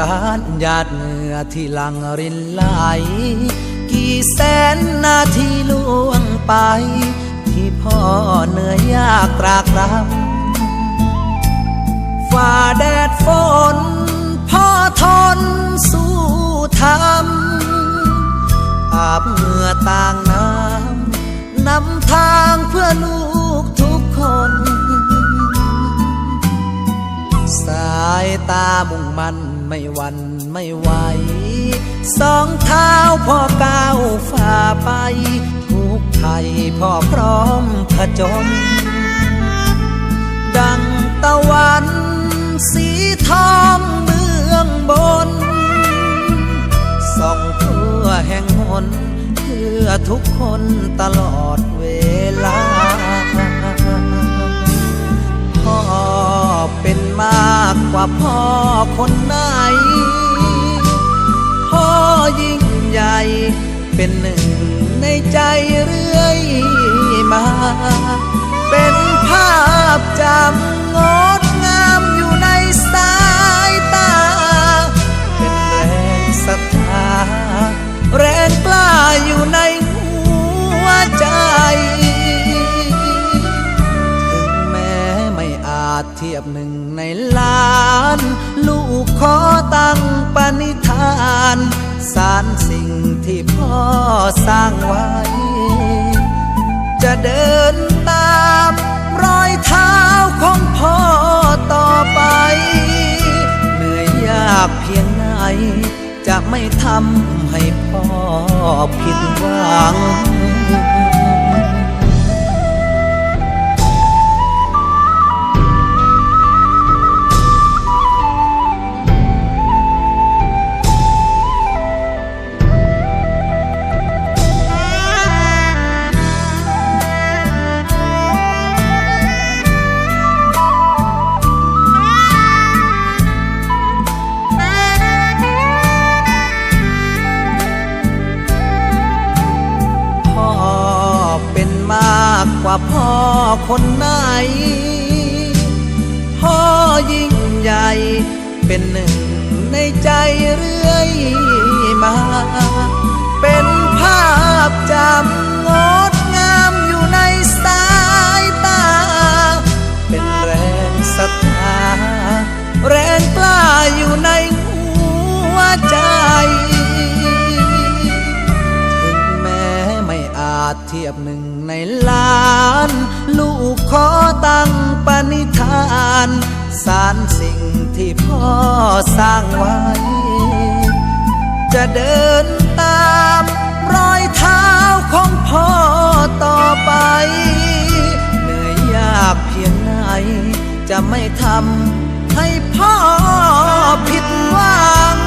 ล้านหยาดเหงื่อที่หลังรินไหล กี่แสนนาทีล่วงไป ที่พ่อเหนื่อยยากตรากตรำฝ่าแดดฝน พ่อทนสู้ทำอาบเหงื่อต่างน้ำนำทางเพื่อลูกทุกคนสายตามุ่งมั่น ไม่วันไม่ไหว สองเท้าพ่อก้าวฝ่าไป ทุกภัยพ่อพร้อมผจญดังตะวัน สีทองเมืองบน ส่องทั่วแห่งหนเพื่อทุกคนตลอดเวลาพ่อเป็นมากกว่าพ่อ คนไหน พ่อยิ่งใหญ่เป็นหนึ่งในใจเรื่อยมา เป็นภาพจำงดงามอยู่ในสายตา เป็นแรงศรัทธาแรงกล้าอยู่ในหัวใจ ถึงแม้ไม่อาจเทียบหนึ่งในล้าน ขอตั้งปณิธาน สารสิ่งที่พ่อสร้างไว้ จะเดินตามรอยเท้าของพ่อต่อไป เหนื่อยยากเพียงไหน จะไม่ทำให้พ่อผิดหวัง ว่าพ่อคนไหน พ่อยิ่งใหญ่เป็นหนึ่งในใจเรื่อยมา เป็นภาพจำงดงามอยู่ในสายตา เป็นแรงศรัทธาแรงกล้าอยู่ในหัวใจ ถึงแม้ไม่อาจเทียบหนึ่ง ในล้าน ลูกขอตั้งปณิธาน สารสิ่งที่พ่อสร้างไว้ จะเดินตามรอยเท้าของพ่อต่อไป เหนื่อยยากเพียงไหน จะไม่ทำให้พ่อผิดหวัง